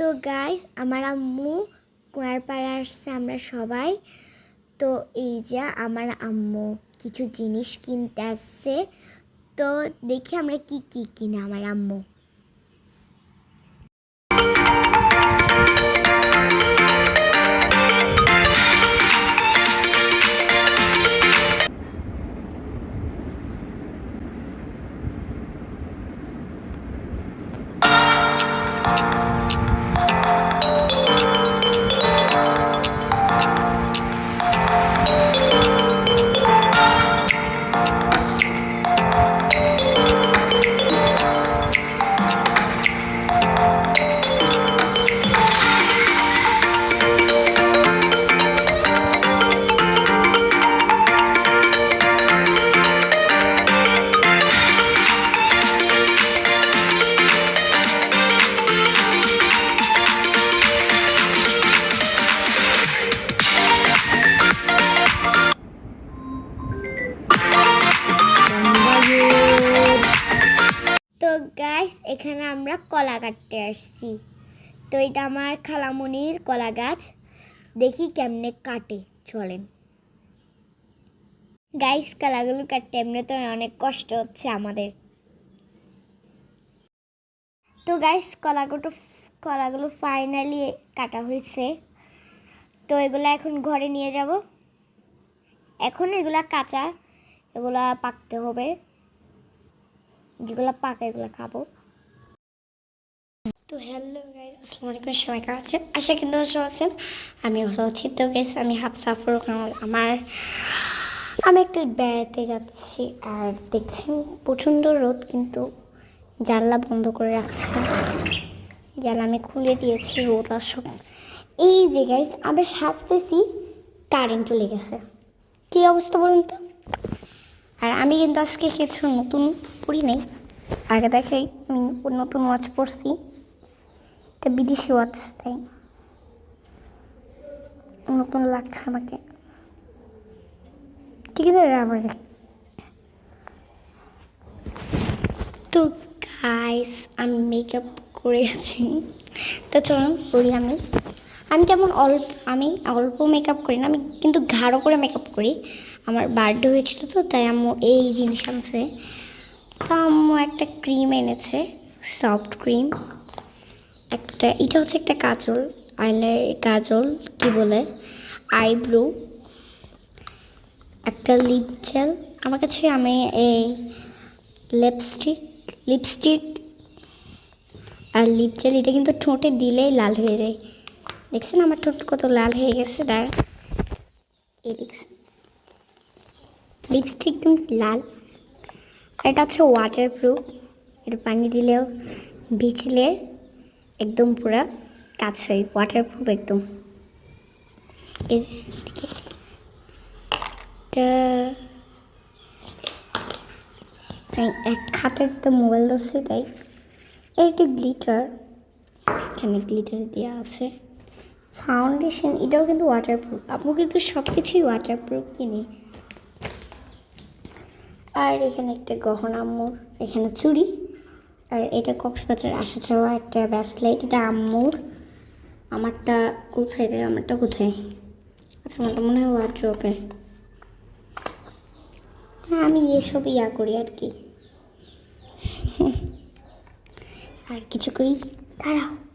তো গাইস আমার আম্মু কুয়ারপাড়া আসছে আমরা সবাই। তো এই যে আমার আম্মু কিছু জিনিস কিনতে আসছে। তো দেখি আমরা কি কি কিনে আমার আম্মু। এখানে আমরা কলা কাটতে আসছি। তো এটা আমার খালামণির কলা গাছ। দেখি কেমনে কাটে, চলেন। গাইস কলাগুলো কাটতে এমনি তো অনেক কষ্ট হচ্ছে আমাদের। তো গাইস কলাগুলো কলাগুলো ফাইনালি কাটা হয়েছে। তো এগুলো এখন ঘরে নিয়ে যাব। এখন এগুলা কাঁচা, এগুলা পাকতে হবে। যেগুলো পাকা, এগুলো খাব। তো হ্যালো গাইজ আসসালামু আলাইকুম, সবাই কেমন আছেন? আশা কিন্তু সবাই আছেন। আমি ভালো আছি। তো গাইজ আমি হাফসা ফারুক আমার, আমি একটু বেড়াতে যাচ্ছি আর দেখছেন প্রচণ্ড রোদ, কিন্তু জানলা বন্ধ করে রাখছি। জানলা আমি খুলে দিয়েছি, রোদ আসুক। এই যে গাইজ আমরা সাজতেছি কারেন্ট চলে গেছে। কী অবস্থা বলুন তো? আর আমি কিন্তু আজকে কিছু নতুন পড়ি নেই। আগে দেখাই আমি নতুন ওয়াচ পড়ছি এটা বিদেশি ওয়াচ তাই নতুন লাগছে আমাকে। ঠিক আছে আবার তো গাইস আমি মেকআপ করে আছি। তো চলুন, বলি আমি। আমি তেমন অল্প, আমি অল্প মেকআপ করি না, আমি কিন্তু ঘাড়ো করে মেকআপ করি। আমার বার্থডে হয়েছিল তো, তাই আম্মু এই জিনিস আনছে। তো আম্মু একটা ক্রিম এনেছে সফট ক্রিম একটা, এটা হচ্ছে একটা কাজল আইলে কাজল, কি বলে? আইব্রো, একটা লিপ জেল। আমার কাছে আমি এই লিপস্টিক লিপস্টিক আর লিপ জেল, এটা কিন্তু ঠোঁটে দিলেই লাল হয়ে যায়। দেখছেন আমার ঠোঁট কত লাল হয়ে গেছে? দাঁড়া এই দেখছেন। লিপস্টিক কিন্তু লাল। এটা হচ্ছে ওয়াটার প্রুফ এটা পানি দিলেও ভিজলে একদম পুরা কাজ হয় ওয়াটার প্রুফ একদম এক হাতে তো মোবাইল ধরছে তাই। একটি গ্লিটার এখানে গ্লিটার দেওয়া আছে। ফাউন্ডেশন এটাও কিন্তু ওয়াটারপ্রুফ আপু কিন্তু সব কিছুই ওয়াটারপ্রুফ কিনি। আর এখানে একটা গহনা আম্মুর এখানে চুড়ি। আর এটা কক্সবাজার আসা যাওয়া একটা ব্যাসলাইট এটা আম্মুর। আমারটা কোথায় রে? আমারটা কোথায়? আচ্ছা আমারটা মনে হয় ওয়ার্ড্রপে আমি এসব ইয়া করি আর কি। আর কিছু করি? দাঁড়াও।